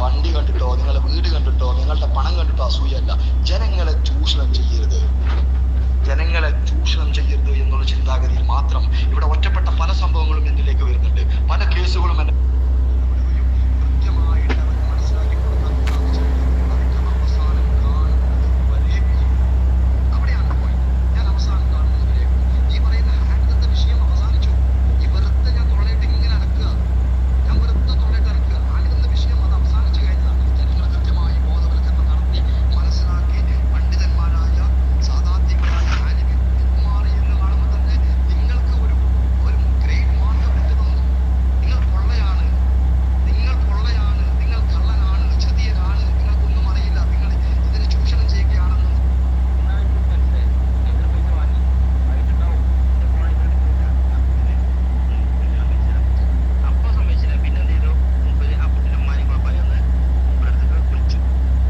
വണ്ടി കണ്ടിട്ടോ നിങ്ങളുടെ വീട് കണ്ടിട്ടോ നിങ്ങളുടെ പണം കണ്ടിട്ടോ അസൂയല്ല ജനങ്ങളെ ചൂഷണം ചെയ്യരുത്. ജനങ്ങളെ ചൂഷണം ചെയ്യരുത് എന്നുള്ള ചിന്താഗതിയിൽ മാത്രം ഇവിടെ ഒറ്റപ്പെട്ട പല സംഭവങ്ങളും എന്നിലേക്ക് വരുന്നുണ്ട്. പല കേസുകളും എന്നെ കൃത്യമായിട്ട് അവർക്ക് മനസ്സിലാക്കി കൊടുക്കാൻ സാധിച്ചു അതിന്റെ അവസാനം കാണുന്നത് വരെ അവിടെയാണ് പോയത് ഞാൻ അവസാനം കാണുന്നത് വരെ ഈ പറയുന്ന ഹാൻഡിലത്തെ വിഷയം അവസാനിച്ചു ഈ വെറുതെ ഞാൻ തൊള്ളയിട്ട് ഇങ്ങനെ അടക്കുക ഞാൻ വെറുതെ തൊള്ളയിട്ട് അടക്കുക ഹാൻഡിലത്തെ വിഷയം അത് അവസാനിച്ചു കഴിഞ്ഞതാണ് ജനങ്ങൾ കൃത്യമായി ബോധവൽക്കരണം നടത്തി മനസ്സിലാക്കി പണ്ഡിതന്മാരായ സാധാത്യങ്ങളായ ആലിമിൻ കുമാരി എന്ന് കാണുമ്പോൾ തന്നെ നിങ്ങൾക്ക് ഒരു ഒരു ഗ്രേറ്റ് മാർക്ക് വിട്ടു തന്നു നിങ്ങൾ പൊള്ളയാണ് നിങ്ങൾ പൊള്ളയാണ് നിങ്ങൾ കള്ളനാണ് ചതിയനാണ് നിങ്ങൾക്കൊന്നും അറിയില്ല നിങ്ങൾ ഇതിനെ ചൂഷണം ചെയ്യുകയാണെന്ന് അപ്പൊ സമ്മതിച്ചില്ല പിന്നെ എന്ത് ചെയ്തു മൂപ്പര് ആ കുട്ടിയുടെ ഉമ്മാനെ കൂടെ പറയുന്നത് മൂപ്പരടുത്ത് വിളിച്ചു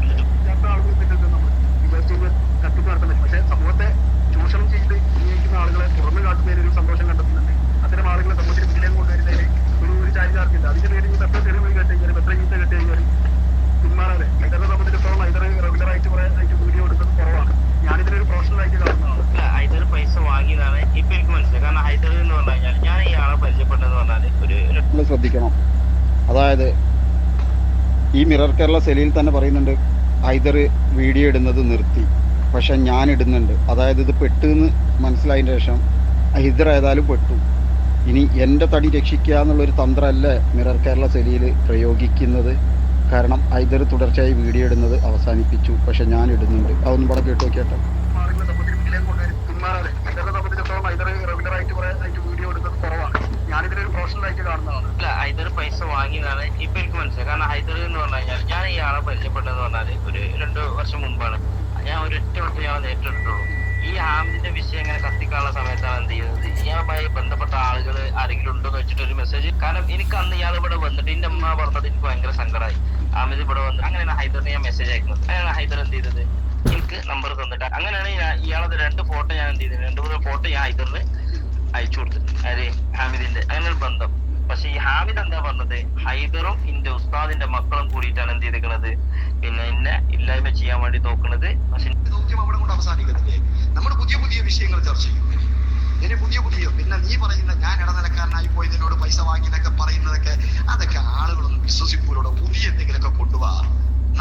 എന്നിട്ട് ഇല്ലാത്ത ആളുകൾ ഇതിനകത്ത് നമ്മൾ യുവജീവികൾ തട്ടിപ്പ് നടത്താൻ പറ്റും പക്ഷേ സമൂഹത്തെ ചൂഷണം ചെയ്ത് ഉപയോഗിക്കുന്ന ആളുകളെ തുറന്നു കാട്ടുന്നതിൽ ഒരു സന്തോഷം കണ്ടെത്തുന്നുണ്ട് അത്തരം ആളുകളെ സമൂഹത്തിന് മുന്നിലേക്ക് കൊണ്ടുവരുന്നതിൽ ഒരു ഒരു ചാരിതാർക്കുണ്ട് അതിന് വേണ്ടി ഇനി എത്ര തെരുവ് കേട്ട് കഴിഞ്ഞാലും എത്ര ചീത്ത കേട്ട് കഴിഞ്ഞാലും പിന്മാറാതെ ഇതരെ സംബന്ധിച്ചിടത്തോളം ഇതര റെഗുലർ ആയിട്ട് കുറെ ആയിട്ട് വീഡിയോ എടുക്കുന്നത് കുറവാണ് ഞാനിതിനൊരു പ്രൊഫഷണൽ ആയിട്ട് കാണുന്നതാണ് അല്ല ഹൈദർ പൈസ വാങ്ങിയതാണ് ഇപ്പൊ എനിക്ക് മനസ്സിലായി കാരണം ഹൈദർ ശ്രദ്ധിക്കണം. അതായത് ഈ മിറർ കേരള സെലിയിൽ തന്നെ പറയുന്നുണ്ട് ഐദർ വീഡിയോ ഇടുന്നത് നിർത്തി പക്ഷെ ഞാൻ ഇടുന്നുണ്ട്. അതായത് ഇത് പെട്ടെന്ന് മനസ്സിലായതിന് ശേഷം ഹൈദർ ഏതായാലും പെട്ടു. ഇനി എന്റെ തടി രക്ഷിക്കുക എന്നുള്ളൊരു തന്ത്രമല്ല മിറർ കേരള സെലിയിൽ പ്രയോഗിക്കുന്നത്. കാരണം ഹൈദർ തുടർച്ചയായി വീഡിയോ ഇടുന്നത് അവസാനിപ്പിച്ചു പക്ഷെ ഞാൻ ഇടുന്നുണ്ട്. അതൊന്നും ഇവിടെ കേട്ടോ കേട്ടോ ആളുകളെ സമൂഹത്തിന് മുന്നിലേക്ക് കൊണ്ടുവരും പിന്മാറാതെ ഇതരെ സംബന്ധിച്ചിടത്തോളം ഇതര റെഗുലർ ആയിട്ട് കുറെ ആയിട്ട് വീഡിയോ എടുക്കുന്നത് കുറവാണ് പ്രൊഫഷണൽ ആയിട്ട് കാണുന്നതാണ് ഹൈദർ പൈസ വാങ്ങിയതാണ് ഇപ്പൊ എനിക്ക് മനസ്സിലായി. കാരണം ഹൈദർ എന്ന് പറഞ്ഞു കഴിഞ്ഞാൽ ഞാൻ ഈ ആളെ പരിചയപ്പെട്ടെന്ന് പറഞ്ഞാൽ ഒരു രണ്ട് വർഷം മുമ്പാണ്. ഞാൻ ഒരൊറ്റ വട്ടം ഞാൻ നേരിട്ടിട്ടുള്ളൂ ഈ ഹാമിദിന്റെ വിഷയം ഇങ്ങനെ കത്തിക്കാനുള്ള സമയത്താണ് എന്ത് ചെയ്യുന്നത് ഇയാളുമായി ബന്ധപ്പെട്ട ആളുകൾ ആരെങ്കിലും ഉണ്ടോ എന്ന് വെച്ചിട്ട് ഒരു മെസ്സേജ് കാരണം എനിക്ക് അന്ന് ഇയാൾ ഇവിടെ വന്നിട്ട് എന്റെ അമ്മ പറഞ്ഞത് എനിക്ക് ഭയങ്കര സങ്കടമായി ഹാമിദ് ഇവിടെ വന്നു അങ്ങനെയാണ് ഹൈദറിന് ഞാൻ മെസ്സേജ് അയക്കുന്നത്. അങ്ങനെയാണ് ഹൈദർ എന്ത് ചെയ്തത്? എനിക്ക് നമ്പർ തന്നിട്ട് അങ്ങനെയാണ് ഇയാളത് രണ്ട് ഫോട്ടോ ഞാൻ എന്ത് ചെയ്തത്? രണ്ട് മൂന്ന് ഫോട്ടോ ഞാൻ ഹൈദറിന് അയച്ചു കൊടുത്തു അതെ ഹാമിദിന്റെ അങ്ങനെ ബന്ധം. പക്ഷെ ഈ ഹാമിദ് എന്താ പറഞ്ഞത്? ഹൈദറും ഇന്റെ ഉസ്താദിന്റെ മക്കളും കൂടിയിട്ടാണ് എന്ത് ചെയ്തിരിക്കുന്നത് പിന്നെ എന്നെ ഇല്ലായ്മ ചെയ്യാൻ വേണ്ടി നോക്കുന്നത് പക്ഷെ അവിടെ കൊണ്ട് നമ്മൾ പുതിയ പുതിയ വിഷയങ്ങൾ ചർച്ച ചെയ്യും. ഇനി പുതിയ പുതിയ പിന്നെ നീ പറയുന്ന ഞാൻ ഇടനിലക്കാരനായി നിന്നോട് പൈസ വാങ്ങിയെന്നൊക്കെ പറയുന്നതൊക്കെ അതൊക്കെ ആളുകളൊന്നും വിശ്വസിപ്പൂരോടെ പുതിയ എന്തെങ്കിലുമൊക്കെ കൊണ്ടുപോവാ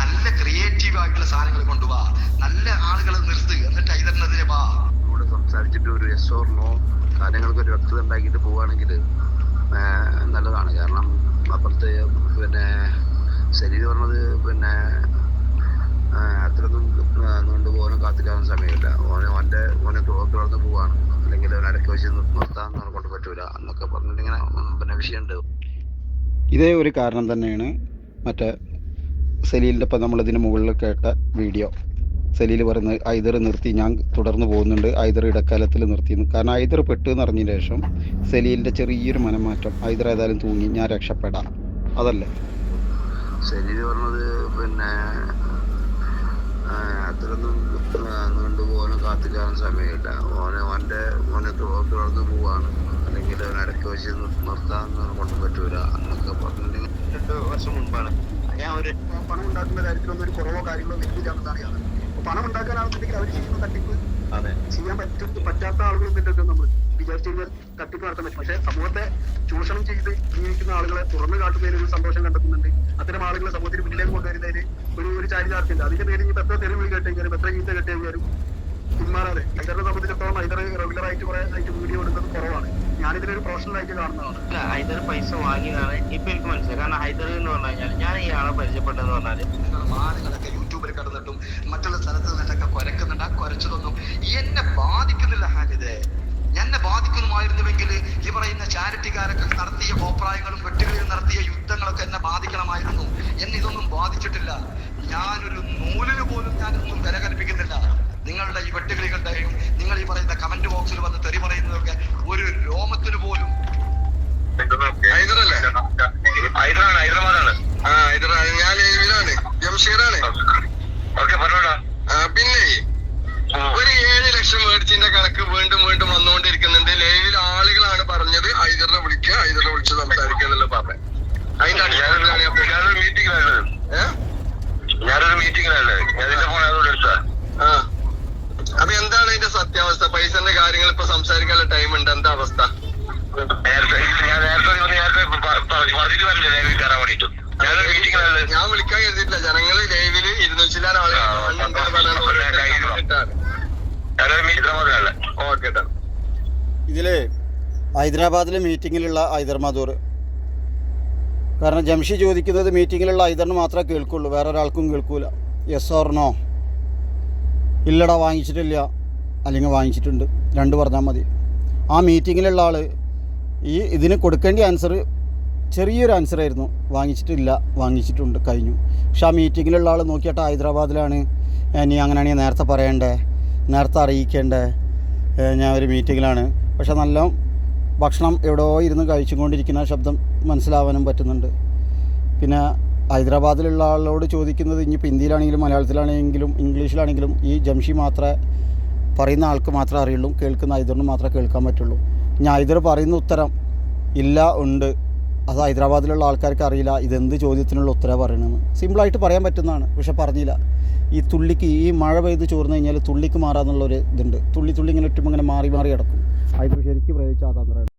നല്ല ക്രിയേറ്റീവ് ആയിട്ടുള്ള സാധനങ്ങൾ കൊണ്ടുപോവാ നല്ല ആളുകളെ നിർത്തുക എന്നിട്ട് ഇതിനെതിരെ വാ കൂടെ ഓർ നോ കാര്യങ്ങൾക്ക് ഒരു വ്യക്തത ഉണ്ടാക്കിയിട്ട് പോവുകയാണെങ്കിൽ നല്ലതാണ്. കാരണം അപ്പുറത്തെ പിന്നെ ശരീരം പറഞ്ഞത് പിന്നെ അത്രയൊന്നും നീണ്ടു പോകാനും കാത്തിരിക്കാനും സമയമില്ല. ഓനെ ഓന്റെ ഓനെ തു- വളർന്ന് പോവാണ്. അല്ലെങ്കിൽ ഓൻ ഇടയ്ക്ക് വെച്ച് നിർ- നിർത്താൻ കൊണ്ട് പറ്റൂല എന്നൊക്കെ പറഞ്ഞിട്ട് ഇങ്ങനെ പിന്നെ വിഷയമുണ്ട്. ഇതേ ഒരു കാരണം തന്നെയാണ് മറ്റേ സലീലിന്റെ ഇപ്പം നമ്മളിതിന് മുകളിൽ കേട്ട വീഡിയോ. സലീൽ പറയുന്നത് ഐദർ നിർത്തി ഞാൻ തുടർന്ന് പോകുന്നുണ്ട് ഐദർ ഇടക്കാലത്തിൽ നിർത്തിയെന്ന്. കാരണം ഐദർ പെട്ടു എന്ന് അറിഞ്ഞ ശേഷം സലീലിന്റെ ചെറിയൊരു മനമാറ്റം ഐദർ ഏതായാലും തൂങ്ങി ഞാൻ രക്ഷപ്പെടാം. അതല്ലേ? സലീൽ പറഞ്ഞത് പിന്നെ അത്രയൊന്നും നീണ്ടു പോകാനും കാത്തിക്കാനും സമയമില്ല. ഓനെ ഓന്റെ ഓനെ തുടർന്ന് പോവാണ്. അല്ലെങ്കിൽ അവനെ ഇടയ്ക്ക് വെച്ച് നിർ- നിർത്താൻ കൊണ്ട് പറ്റൂല. എന്നൊക്കെ പറഞ്ഞിട്ടുണ്ടെങ്കിൽ രണ്ട് വർഷം മുൻപാണ് ഞാൻ ഒരു പണം ഉണ്ടാക്കുന്ന കാര്യത്തിലൊന്നും ഒരു കുറവോ കാര്യങ്ങളോ എന്നതാണ് യാതൊരു. അപ്പൊ ഉണ്ടാക്കാൻ ആളുണ്ടെങ്കിൽ അവർ ചെയ്യുന്ന തട്ടിപ്പ് അതെ. ചെയ്യാൻ പറ്റും പറ്റാത്ത ആളുകൾ എന്നിട്ടൊക്കെ നമ്മൾ വിചാരിച്ചു കഴിഞ്ഞാൽ തട്ടിപ്പ് നടത്താൻ പറ്റും. പക്ഷെ സമൂഹത്തെ ചൂഷണം ചെയ്ത് ജീവിക്കുന്ന ആളുകളെ തുറന്നു കാട്ടുന്നതിൽ ഒരു സന്തോഷം കണ്ടെത്തുന്നുണ്ട്. അത്തരം ആളുകളെ സമൂഹത്തിന് മുന്നിലേക്ക് കൊണ്ടുവരുന്നതിന് ഒരു ഒരു ചാരിതാർത്ഥ്യമില്ല അതിന്റെ പേരിൽ ഇപ്പൊ എത്ര തെരുവ് കേട്ട് കഴിഞ്ഞാലും എത്ര ചീത്ത കേട്ട് കഴിഞ്ഞാലും പിന്മാറാതെ. ഹൈദറിനെ സംബന്ധിച്ചിടത്തോളം ഹൈദർ റെഗുലർ ആയിട്ട് കുറെ ആയിട്ട് വീഡിയോ എടുക്കുന്നത് കുറവാണ്. ഞാനിതിനൊരു പ്രൊഫഷണൽ ആയിട്ട് കാണുന്നതാണ്. അല്ല ഹൈദർ പൈസ വാങ്ങിയതാണ്. ഇപ്പൊ എനിക്ക് മനസ്സിലായി. കാരണം ഹൈദർ എന്ന് പറഞ്ഞു കഴിഞ്ഞാൽ ഞാൻ ഈ ആളെ പരിചയപ്പെട്ടെന്ന് പറഞ്ഞാൽ മാനങ്ങളൊക്കെ കടന്നിട്ടും മറ്റുള്ള സ്ഥലത്ത് നിന്നിട്ടൊക്കെ കുരക്കുന്നുണ്ട് ആ കുരച്ചതൊന്നും എന്നെ ബാധിക്കുന്നില്ല ഹാനിത് എന്നെ ബാധിക്കുന്നുമായിരുന്നുവെങ്കിൽ ഈ പറയുന്ന ചാരിറ്റിക്കാരൊക്കെ നടത്തിയ കോപ്രായങ്ങളും വെട്ടുകളിൽ നടത്തിയ യുദ്ധങ്ങളൊക്കെ എന്നെ ബാധിക്കണമായിരുന്നു എന്നെ ഇതൊന്നും ബാധിച്ചിട്ടില്ല ഞാനൊരു നൂലിന് പോലും ഞാനൊന്നും വില കൽപ്പിക്കുന്നില്ല നിങ്ങളുടെ ഈ വെട്ടുകളികളുടെയും നിങ്ങൾ ഈ പറയുന്ന കമന്റ് ബോക്സിൽ വന്ന് തെറി പറയുന്നതൊക്കെ ഒരു രോമത്തിന് പോലും ഹൈദരാണ് ഹൈദരാബാദാണ് ആ ഹൈദറാണ് ഞാൻ ജംഷീറാണ് പിന്നെ ഒരു ഏഴ് ലക്ഷം മേടിച്ചിന്റെ കണക്ക് വീണ്ടും വീണ്ടും വന്നുകൊണ്ടിരിക്കുന്നുണ്ട്. ലൈവിൽ ആളുകളാണ് പറഞ്ഞത് ഐതറിനെ വിളിക്കുക ഐതറിനെ വിളിച്ച് സംസാരിക്കുക എന്നുള്ള പറഞ്ഞത് അതിന്റെ അടിസ്ഥാനത്തിലാണ് ഞാനൊരു മീറ്റിംഗിലാണ് ഞാനൊരു മീറ്റിംഗിലാണ് ഞാൻ ഫോൺ അതുകൊണ്ട് എടുത്താ. അപ്പൊ എന്താണ് അതിന്റെ സത്യാവസ്ഥ? പൈസന്റെ കാര്യങ്ങൾ ഇപ്പൊ സംസാരിക്കാനുള്ള ടൈം ഉണ്ട്. എന്താ അവസ്ഥ? നേരത്തെ ഞാൻ നേരത്തെ നേരത്തെ പറഞ്ഞിട്ട് വരില്ലേ കയറാൻ വേണ്ടിട്ട് ഞാൻ വിളിക്കാൻ കരുതിയിട്ടില്ല. ജനങ്ങൾ ലൈവിൽ ഓക്കെ ട്ടാ ഇതിൽ ഹൈദരാബാദിലെ മീറ്റിങ്ങിലുള്ള ഹൈദർ മധൂർ. കാരണം ജംഷി ചോദിക്കുന്നത് മീറ്റിങ്ങിലുള്ള ഹൈദറിന് മാത്രമേ കേൾക്കുള്ളൂ. വേറെ ഒരാൾക്കും കേൾക്കൂല. യെസ് ഓർ നോ ഇല്ലടാ വാങ്ങിച്ചിട്ടില്ല. അല്ലെങ്കിൽ വാങ്ങിച്ചിട്ടുണ്ട്. രണ്ട് പറഞ്ഞാൽ മതി. ആ മീറ്റിങ്ങിലുള്ള ആൾ ഈ ഇതിന് കൊടുക്കേണ്ട ആൻസർ ചെറിയൊരു ആൻസർ ആയിരുന്നു. വാങ്ങിച്ചിട്ടില്ല വാങ്ങിച്ചിട്ടുണ്ട് കഴിഞ്ഞു. പക്ഷെ ആ മീറ്റിങ്ങിലുള്ള ആൾ നോക്കിയിട്ട് ഹൈദരാബാദിലാണ്. ഇനി അങ്ങനെയാണെങ്കിൽ നേരത്തെ പറയണ്ടേ? നേരത്തെ അറിയിക്കേണ്ടേ? ഞാൻ ഒരു മീറ്റിങ്ങിലാണ് പക്ഷെ നല്ല ഭക്ഷണം എവിടെയോ ഇരുന്ന് കഴിച്ചുകൊണ്ടിരിക്കുന്ന ശബ്ദം മനസ്സിലാവാനും പറ്റുന്നുണ്ട്. പിന്നെ ഹൈദരാബാദിലുള്ള ആളോട് ചോദിക്കുന്നത് ഇനിയിപ്പോൾ ഹിന്ദിയിലാണെങ്കിലും മലയാളത്തിലാണെങ്കിലും ഇംഗ്ലീഷിലാണെങ്കിലും ഈ ജംഷി മാത്രമേ പറയുന്ന ആൾക്ക് മാത്രമേ അറിയുള്ളൂ കേൾക്കുന്ന ഹൈദറിന് മാത്രമേ കേൾക്കാൻ പറ്റുള്ളൂ. ഞാൻ ഹൈദർ പറയുന്ന ഉത്തരം ഇല്ല ഉണ്ട്. അത് ഹൈദരാബാദിലുള്ള ആൾക്കാർക്ക് അറിയില്ല. ഇതെന്ത് ചോദ്യത്തിനുള്ള ഉത്തരവ് പറയണമെന്ന് സിമ്പിളായിട്ട് പറയാൻ പറ്റുന്നതാണ്. പക്ഷെ പറഞ്ഞില്ല. ഈ തുള്ളിക്ക് ഈ മഴ പെയ്ത് ചോർന്നു കഴിഞ്ഞാൽ തുള്ളിക്ക് മാറാന്നുള്ളൊരു ഇതുണ്ട്. തുള്ളി തുള്ളി ഇങ്ങനെ ഇട്ടുമ്പോൾ ഇങ്ങനെ മാറി മാറി കിടക്കും. ഹൈദർ ശരിക്കും പ്രയോഗിച്ച ആ തന്ത്രമാണ്